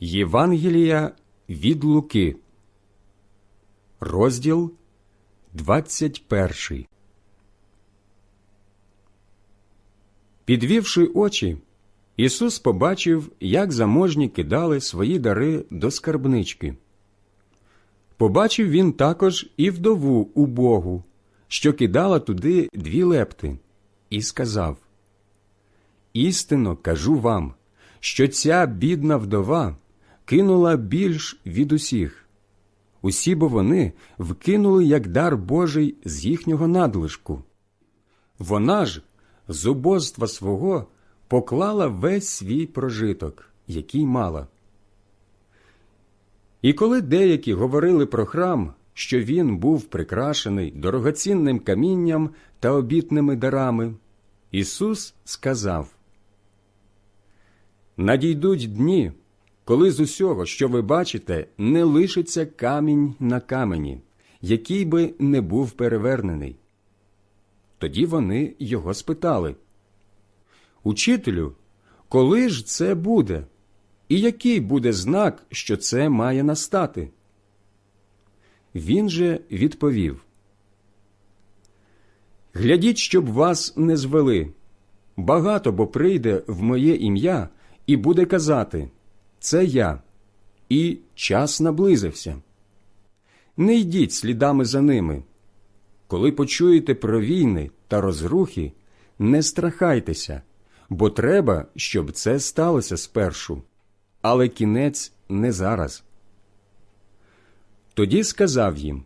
Євангелія від Луки, розділ 21. Підвівши очі, Ісус побачив, як заможні кидали свої дари до скарбнички. Побачив він також і вдову убогу, що кидала туди дві лепти, і сказав Істинно кажу вам, що ця бідна вдова кинула більш від усіх. Усі бо вони вкинули як дар Божий з їхнього надлишку. Вона ж з убоства свого поклала весь свій прожиток, який мала. І коли деякі говорили про храм, що він був прикрашений дорогоцінним камінням та обітними дарами, Ісус сказав Надійдуть дні, коли з усього, що ви бачите, не лишиться камінь на камені, який би не був перевернений. Тоді вони його спитали Учителю, коли ж це буде? І який буде знак, що це має настати? Він же відповів Глядіть, щоб вас не звели. Багато бо прийде в моє ім'я і буде казати Це я, і час наблизився. Не йдіть слідами за ними. Коли почуєте про війни та розрухи, не страхайтеся, бо треба, щоб це сталося спершу, але кінець не зараз. Тоді сказав їм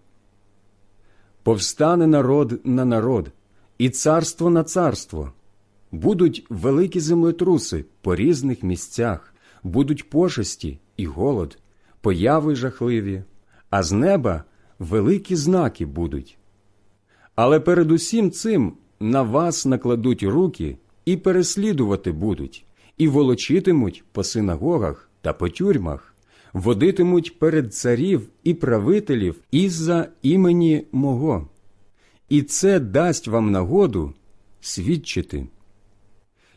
Повстане народ на народ, і царство на царство. Будуть великі землетруси по різних місцях, будуть пошесті і голод, появи жахливі, а з неба великі знаки будуть. Але перед усім цим на вас накладуть руки і переслідувати будуть, і волочитимуть по синагогах та по тюрмах, водитимуть перед царів і правителів із-за імені мого. І це дасть вам нагоду свідчити.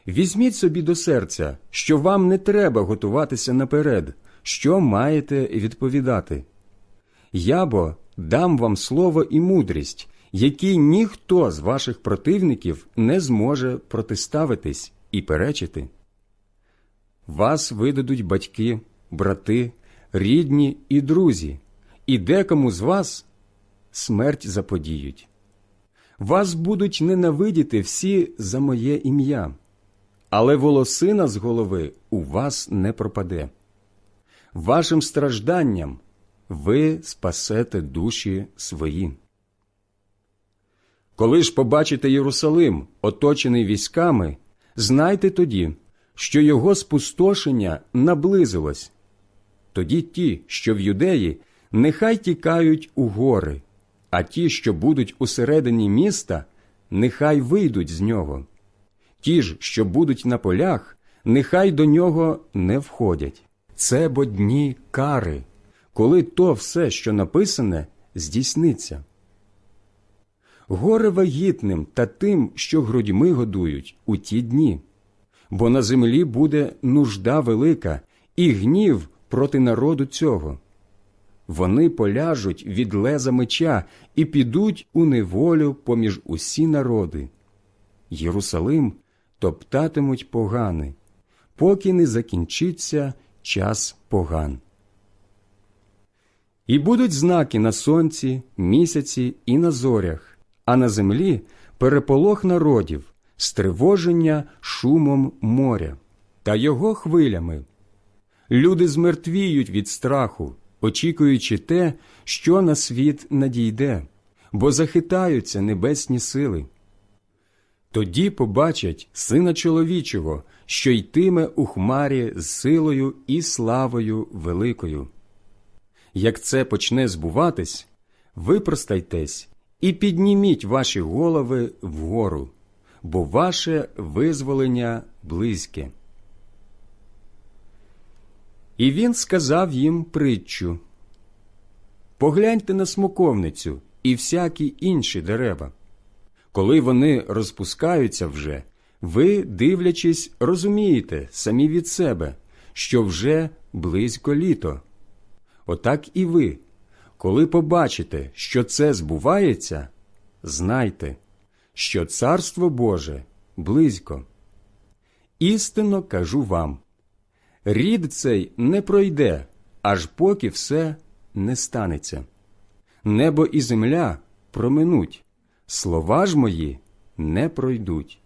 Візьміть собі до серця, що вам не треба готуватися наперед, що маєте відповідати. Я бо дам вам слово і мудрість, які ніхто з ваших противників не зможе протиставитись і перечити. Вас видадуть батьки, брати, рідні і друзі, і декому з вас смерть заподіють. Вас будуть ненавидіти всі за моє ім'я але волосина з голови у вас не пропаде. Вашим стражданням ви спасете душі свої. Коли ж побачите Єрусалим, оточений військами, знайте тоді, що його спустошення наблизилось. Тоді ті, що в юдеї, нехай тікають у гори, а ті, що будуть усередині міста, нехай вийдуть з нього ті ж, що будуть на полях, нехай до нього не входять. Це бо дні кари, коли то все, що написане, здійсниться. Горе вагітним та тим, що грудьми годують у ті дні, бо на землі буде нужда велика і гнів проти народу цього. Вони поляжуть від леза меча і підуть у неволю поміж усі народи. Єрусалим топтатимуть погани, поки не закінчиться час поган. І будуть знаки на сонці, місяці і на зорях, а на землі переполох народів, стривоження шумом моря та його хвилями. Люди змертвіють від страху, очікуючи те, що на світ надійде, бо захитаються небесні сили. Тоді побачать сина чоловічого, що йтиме у хмарі з силою і славою великою. Як це почне збуватись, випростайтесь і підніміть ваші голови вгору, бо ваше визволення близьке. І він сказав їм притчу Погляньте на смоковницю і всякі інші дерева. Коли вони розпускаються вже, ви, дивлячись, розумієте самі від себе, що вже близько літо. Отак і ви, коли побачите, що це збувається, знайте, що Царство Боже близько. Істинно кажу вам рід цей не пройде, аж поки все не станеться. Небо і земля проминуть, слова ж мої не пройдуть.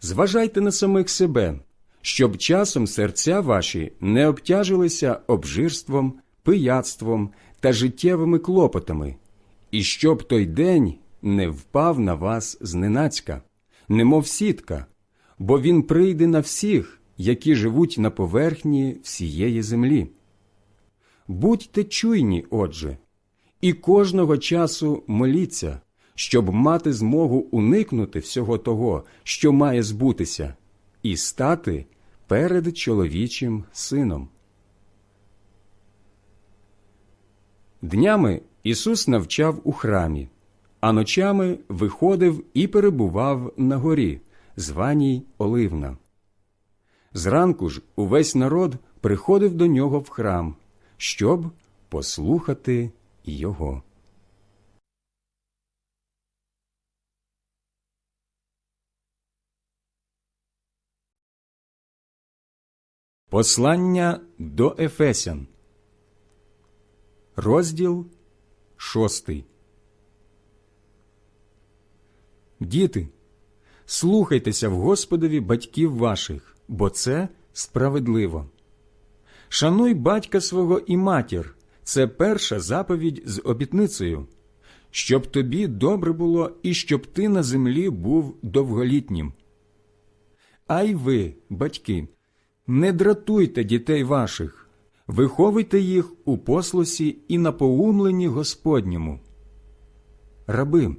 Зважайте на самих себе, щоб часом серця ваші не обтяжилися обжирством, пияцтвом та життєвими клопотами, і щоб той день не впав на вас зненацька, немов сітка, бо він прийде на всіх, які живуть на поверхні всієї землі. Будьте чуйні, отже, і кожного часу моліться, щоб мати змогу уникнути всього того, що має збутися, і стати перед чоловічим сином. Днями Ісус навчав у храмі, а ночами виходив і перебував на горі, званій Оливна. Зранку ж увесь народ приходив до нього в храм, щоб послухати його. Послання до Ефесян, розділ шостий. Діти, слухайтеся в Господові батьків ваших, бо це справедливо. Шануй батька свого і матір це перша заповідь з обітницею, щоб тобі добре було і щоб ти на землі був довголітнім. А й ви, батьки, не дратуйте дітей ваших, виховуйте їх у послусі і напоумленні Господньому. Раби,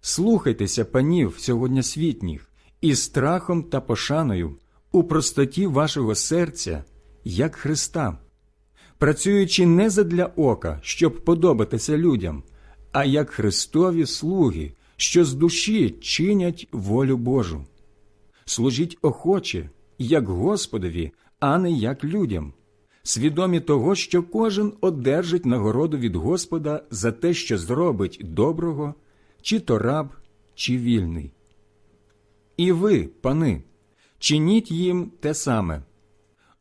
слухайтеся панів сьогоднішніх із страхом та пошаною у простоті вашого серця, як Христа, працюючи не задля ока, щоб подобатися людям, а як Христові слуги, що з душі чинять волю Божу. Служіть охоче, як Господові, а не як людям, свідомі того, що кожен одержить нагороду від Господа за те, що зробить доброго, чи то раб, чи вільний. І ви, пани, чиніть їм те саме.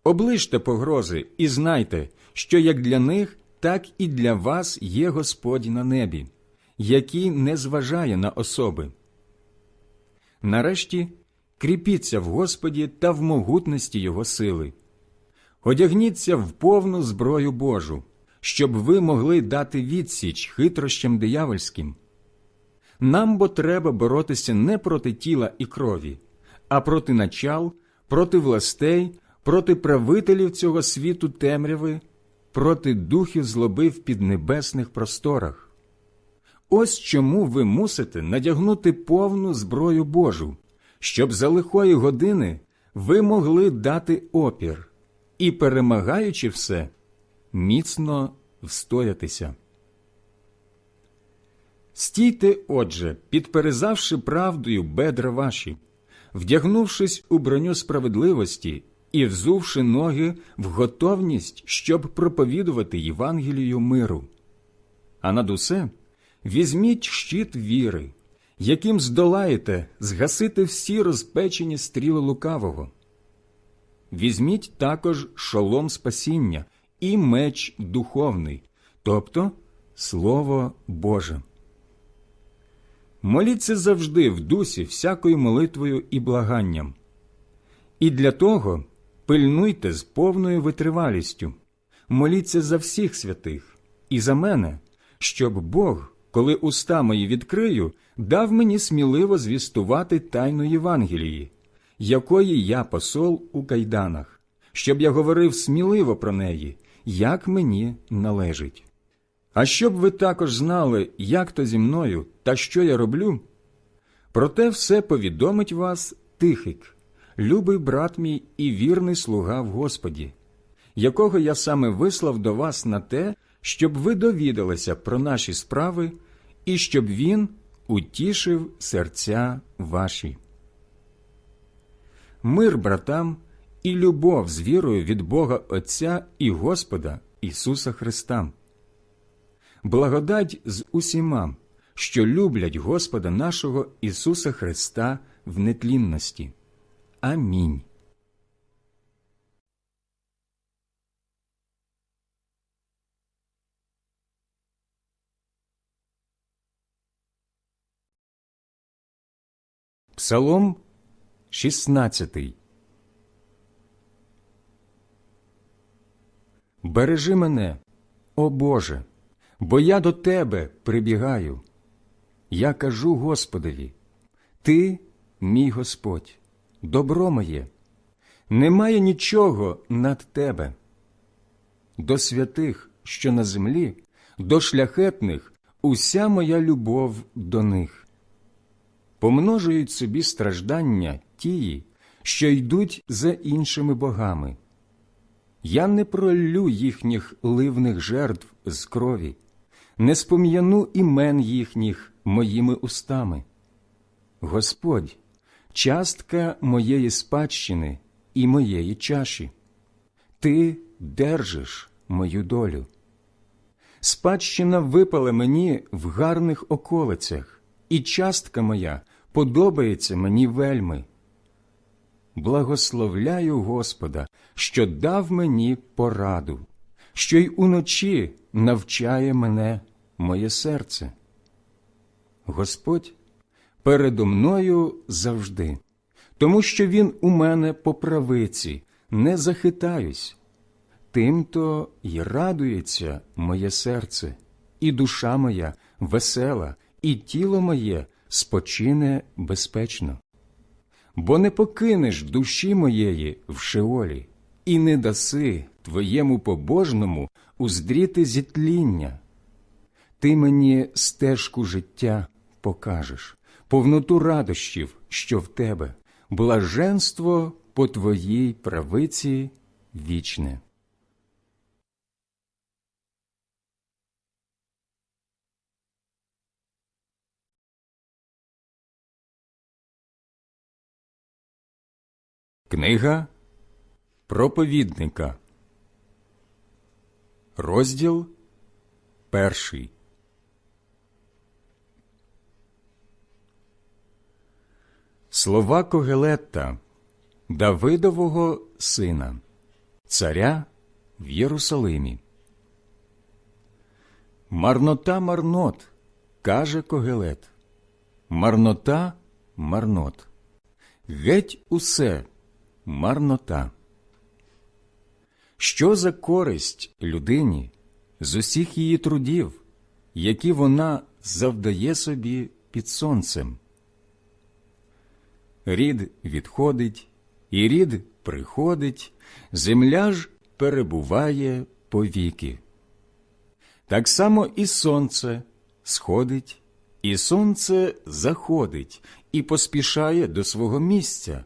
Оближте погрози і знайте, що як для них, так і для вас є Господь на небі, який не зважає на особи. Нарешті кріпіться в Господі та в могутності Його сили. Одягніться в повну зброю Божу, щоб ви могли дати відсіч хитрощам диявольським. Нам бо треба боротися не проти тіла і крові, а проти начал, проти властей, проти правителів цього світу темряви, проти духів злоби в піднебесних просторах. Ось чому ви мусите надягнути повну зброю Божу, щоб за лихої години ви могли дати опір і, перемагаючи все, міцно встоятися. Стійте, отже, підперезавши правдою бедра ваші, вдягнувшись у броню справедливості і взувши ноги в готовність, щоб проповідувати Євангелію миру. А над усе візьміть щит віри, яким здолаєте згасити всі розпечені стріли лукавого. Візьміть також шолом спасіння і меч духовний, тобто Слово Боже. Моліться завжди в дусі всякою молитвою і благанням. І для того пильнуйте з повною витривалістю, моліться за всіх святих і за мене, щоб Бог, коли уста мої відкрию, дав мені сміливо звістувати тайну Євангелії, якої я посол у кайданах, щоб я говорив сміливо про неї, як мені належить. А щоб ви також знали, як то зі мною та що я роблю, проте все повідомить вас Тихик, любий брат мій і вірний слуга в Господі, якого я саме вислав до вас на те, щоб ви довідалися про наші справи і щоб він утішив серця ваші. Мир братам і любов з вірою від Бога Отця і Господа Ісуса Христа. Благодать з усіма, що люблять Господа нашого Ісуса Христа в нетлінності. Амінь. Псалом 16 Бережи мене, о Боже, бо я до Тебе прибігаю. Я кажу Господові, Ти, мій Господь, добро моє, немає нічого над Тебе. До святих, що на землі, до шляхетних уся моя любов до них. Помножують собі страждання тії, що йдуть за іншими богами. Я не пролю їхніх ливних жертв з крові, не спом'яну імен їхніх моїми устами. Господь, частка моєї спадщини і моєї чаші, Ти держиш мою долю. Спадщина випала мені в гарних околицях, і частка моя подобається мені вельми. Благословляю Господа, що дав мені пораду, що й уночі навчає мене моє серце. Господь передо мною завжди, тому що Він у мене по правиці, не захитаюсь. Тим-то й радується моє серце, і душа моя весела, і тіло моє спочине безпечно. Бо не покинеш душі моєї в шеолі, і не даси твоєму побожному уздріти зітління. Ти мені стежку життя покажеш, повноту радощів, що в тебе, блаженство по твоїй правиці вічне. Книга проповідника, розділ перший. Слова Когелетта, Давидового сина, царя в Єрусалимі. Марнота марнот, каже Когелет. Марнота марнот. Геть усе марнота. Що за користь людині з усіх її трудів, які вона завдає собі під сонцем? Рід відходить, і рід приходить, земля ж перебуває повіки. Так само і сонце сходить, і сонце заходить і поспішає до свого місця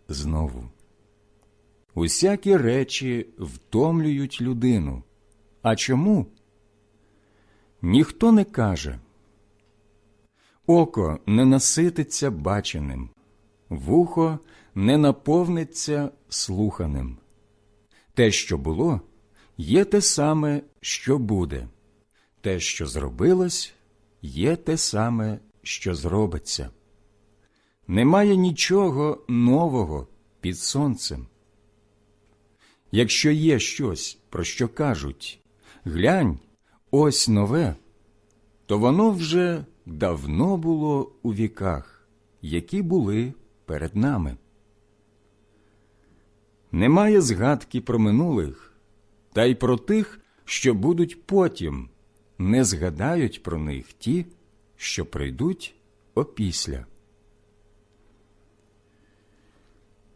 знову. Усякі речі втомлюють людину. А чому? Ніхто не каже. Око не насититься баченим, вухо не наповниться слуханим. Те, що було, є те саме, що буде, те, що зробилось, є те саме, що зробиться немає нічого нового під сонцем. Якщо є щось, про що кажуть глянь, ось нове, то воно вже давно було у віках, які були перед нами. Немає згадки про минулих, та й про тих, що будуть потім, не згадають про них ті, що прийдуть опісля.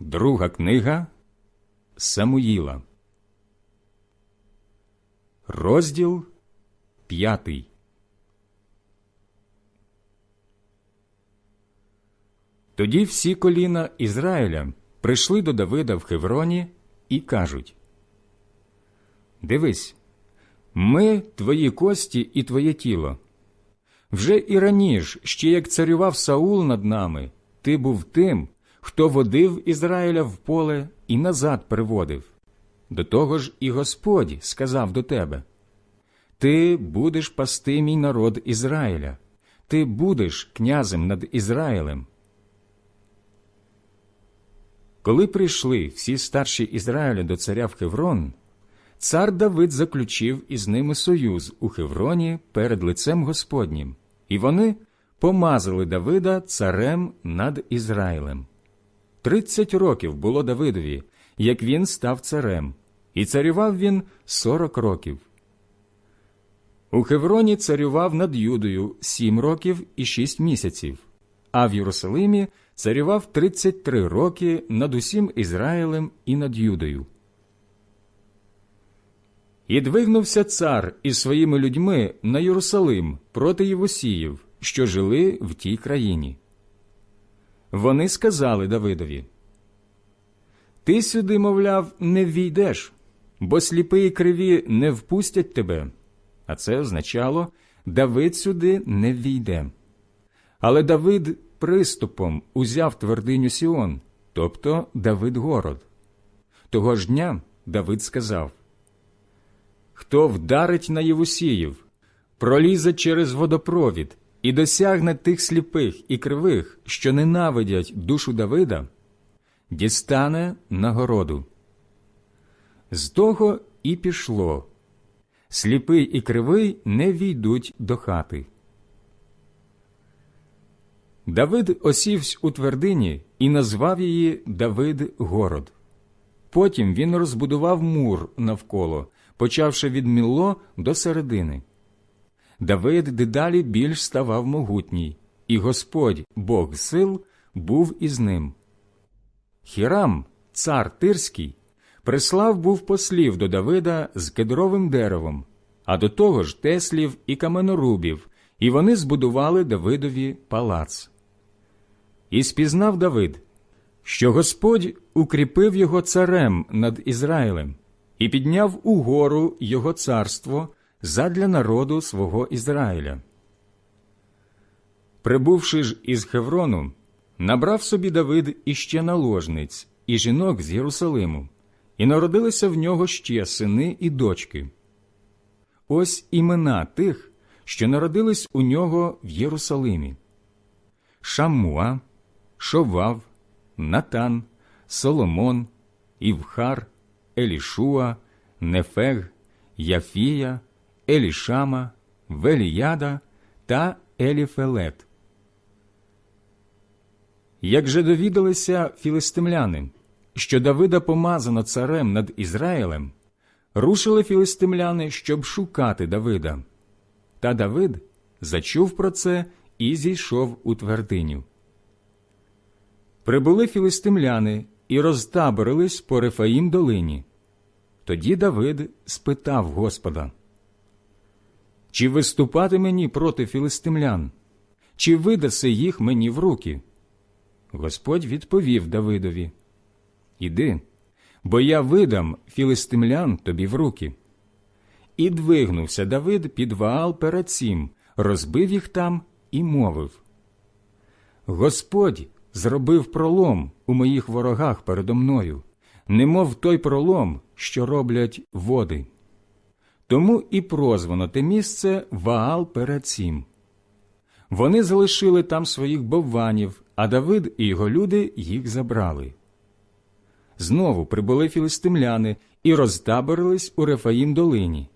Друга книга Самуїла, розділ п'ятий. Тоді всі коліна Ізраїля прийшли до Давида в Хевроні і кажуть Дивись, ми твої кості і твоє тіло. Вже і раніше, ще як царював Саул над нами, ти був тим, хто водив Ізраїля в поле і назад приводив. До того ж і Господь сказав до тебе Ти будеш пасти мій народ Ізраїля, ти будеш князем над Ізраїлем. Коли прийшли всі старші Ізраїля до царя в Хеврон, цар Давид заключив із ними союз у Хевроні перед лицем Господнім, і вони помазали Давида царем над Ізраїлем. Тридцять років було Давидові, як він став царем, і царював він сорок років. У Хевроні царював над Юдою сім років і шість місяців, а в Єрусалимі царював тридцять три роки над усім Ізраїлем і над Юдою. І двигнувся цар із своїми людьми на Єрусалим проти Євусіїв, що жили в тій країні. Вони сказали Давидові Ти сюди, мовляв, не ввійдеш, бо сліпи і криві не впустять тебе. А це означало Давид сюди не ввійде. Але Давид приступом узяв твердиню Сіон, тобто Давид город. Того ж дня Давид сказав Хто вдарить на Євусіїв, пролізе через водопровід і досягне тих сліпих і кривих, що ненавидять душу Давида, дістане нагороду. З того і пішло. Сліпий і кривий не війдуть до хати. Давид осівсь у твердині і назвав її Давид город. Потім він розбудував мур навколо, почавши від Мілло до середини. Давид дедалі більш ставав могутній, і Господь, Бог сил, був із ним. Хірам, цар Тирський, прислав був послів до Давида з кедровим деревом, а до того ж теслів і каменорубів, і вони збудували Давидові палац. І спізнав Давид, що Господь укріпив його царем над Ізраїлем і підняв угору його царство задля народу свого Ізраїля. Прибувши ж із Хеврону, набрав собі Давид іще наложниць і жінок з Єрусалиму, і народилися в нього ще сини і дочки. Ось імена тих, що народились у нього в Єрусалимі Шаммуа, Шовав, Натан, Соломон, Івхар, Елішуа, Нефег, Яфія, Елішама, Веліяда та Еліфелет. Як же довідалися філистимляни, що Давида помазано царем над Ізраїлем, рушили філистимляни, щоб шукати Давида. Та Давид зачув про це і зійшов у твердиню. Прибули філистимляни і розтаборились по Рефаїм долині. Тоді Давид спитав Господа, Чи виступати мені проти філистимлян? Чи видаси їх мені в руки? Господь відповів Давидові, Іди, бо я видам філистимлян тобі в руки. І двигнувся Давид під Ваал Перацім, розбив їх там і мовив. Господь зробив пролом у моїх ворогах передо мною, немов той пролом, що роблять води. Тому і прозвано те місце Ваал Перацім. Вони залишили там своїх бовванів, а Давид і його люди їх забрали. Знову прибули філистимляни і розтаборились у Рефаїм долині.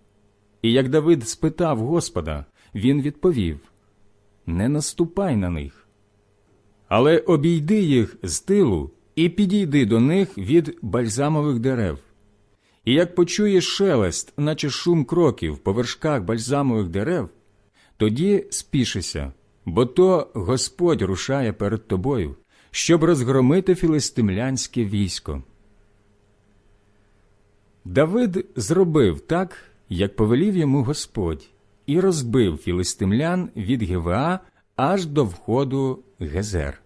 І як Давид спитав Господа, він відповів Не наступай на них. Але обійди їх з тилу і підійди до них від бальзамових дерев. І як почуєш шелест, наче шум кроків по вершках бальзамових дерев, тоді спішися, бо то Господь рушає перед тобою, щоб розгромити філистимлянське військо. Давид зробив так, як повелів йому Господь, і розбив філистимлян від Гевеа аж до входу Гезер.